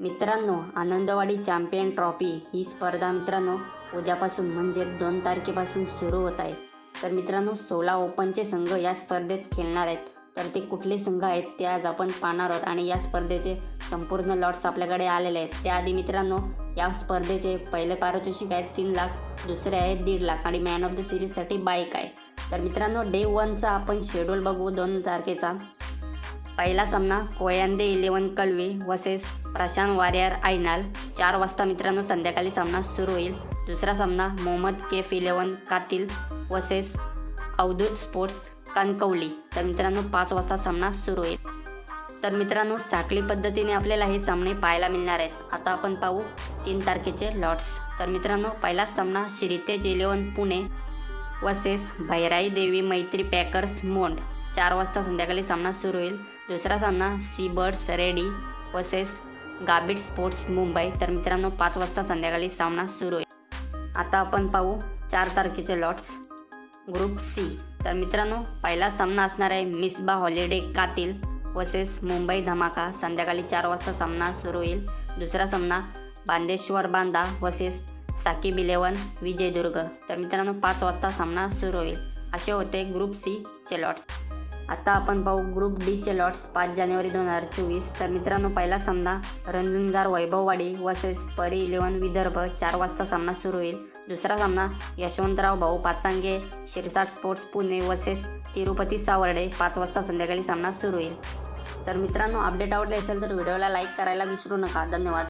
मित्रांनो Anandwadi champion trophy ही स्पर्धा मित्रांनो उद्यापासून म्हणजे दोन तारखेपासून सुरू होत आहे. तर मित्रांनो सोळा ओपनचे संघ या स्पर्धेत खेळणार आहेत. तर ते कुठले संघ आहेत ते आज आपण पाहणार आहोत आणि या स्पर्धेचे संपूर्ण लॉट्स आपल्याकडे आलेले आहेत. त्याआधी मित्रांनो या स्पर्धेचे पहिले पारितोषिक आहेत तीन लाख दुसरे आहेत दीड लाख आणि मॅन ऑफ द सिरीजसाठी बाईक आहे. तर मित्रांनो डे वनचा आपण शेड्यूल बघू दोन तारखेचा. पहिला सामना Koyande eleven Kalwe versus Prashant warrior Ainal. चार वाजता मित्रांनो संध्याकाळी सामना सुरू होईल. दुसरा सामना Mohammad Kaif eleven Katil versus Avdhoot sports Kankavli. तर मित्रांनो पाच वाजता सामना सुरू होईल. तर मित्रांनो साखळी पद्धतीने आपल्याला हे सामने पाहायला मिळणार आहेत. आता आपण पाहू तीन तारखेचे लॉट्स तर मित्रांनो पहिला सामना Shritej eleven Pune versus Bhairai Devi Maitri Packers मोंड चार वाजता संध्याकाळी सामना सुरू होईल. दुसरा सामना sea birds Redi versus Gabit sports Mumbai तर मित्रांनो पाच वाजता संध्याकाळी सामना सुरू होईल. आता आपण पाहू चार तारखेचे लॉट्स ग्रुप सी तर मित्रांनो पहिला सामना असणार आहे मिसबा हॉलिडे कातील वसेस मुंबई धमाका. संध्याकाळी चार वाजता सामना सुरू होईल. दुसरा सामना बांदेश्वर बांदा वसेस साकीब इलेवन विजयदुर्ग. तर मित्रांनो पाच वाजता सामना सुरू होईल. असे होते ग्रुप सी चे लॉट्स आता आपण पाहू ग्रुप डीचे लॉट्स पाच जानेवारी दोन हजार चोवीस. तर मित्रांनो पहिला सामना रंजनदार वैभववाडी वसेस परी इलेवन विदर्भ चार वाजता सामना सुरू होईल. दुसरा सामना यशवंतराव भाऊ पाचांगे शिरसाट स्पोर्ट्स पुणे वसेस तिरुपती सावर्डे पाच वाजता संध्याकाळी सामना सुरू होईल. तर मित्रांनो अपडेट आवडले असेल तर व्हिडिओला लाईक करायला विसरू नका. धन्यवाद.